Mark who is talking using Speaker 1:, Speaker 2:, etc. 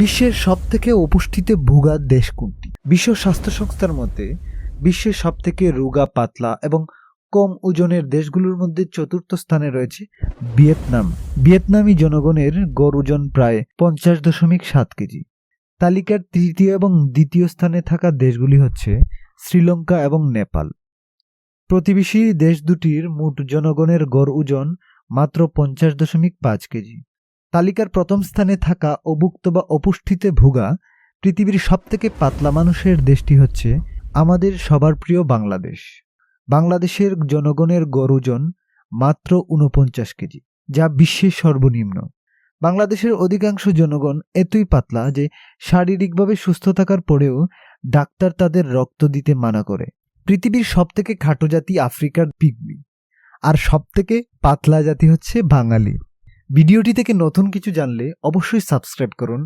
Speaker 1: বিশ্বের সবথেকে অপুষ্টিতে ভোগা দেশ কোনটি? বিশ্ব স্বাস্থ্য সংস্থার মতে, বিশ্বের সবথেকে রোগা, পাতলা এবং কম ওজনের দেশগুলোর মধ্যে চতুর্থ স্থানে রয়েছে ভিয়েতনাম। ভিয়েতনামি জনগণের গড় ওজন প্রায় পঞ্চাশ দশমিক সাত কেজি। তালিকার তৃতীয় এবং দ্বিতীয় স্থানে থাকা দেশগুলি হচ্ছে শ্রীলঙ্কা এবং নেপাল। প্রতিবেশী দেশ দুটির মোট জনগণের গড় ওজন মাত্র পঞ্চাশ দশমিক পাঁচ কেজি। তালিকার প্রথম স্থানে থাকা অভুক্ত বা অপুষ্টিতে ভোগা পৃথিবীর সবথেকে পাতলা মানুষের দেশটি হচ্ছে আমাদের সবার প্রিয় বাংলাদেশ। বাংলাদেশের জনগণের গড় ওজন মাত্র উনপঞ্চাশ কেজি, যা বিশ্বের সর্বনিম্ন। বাংলাদেশের অধিকাংশ জনগণ এতই পাতলা যে শারীরিকভাবে সুস্থ থাকার পরেও ডাক্তার তাদের রক্ত দিতে মানা করে। পৃথিবীর সবথেকে খাটো জাতি আফ্রিকার পিগমি, আর সবথেকে পাতলা জাতি হচ্ছে বাঙালি। ভিডিওটি থেকে নতুন কিছু জানলে অবশ্যই সাবস্ক্রাইব করুন।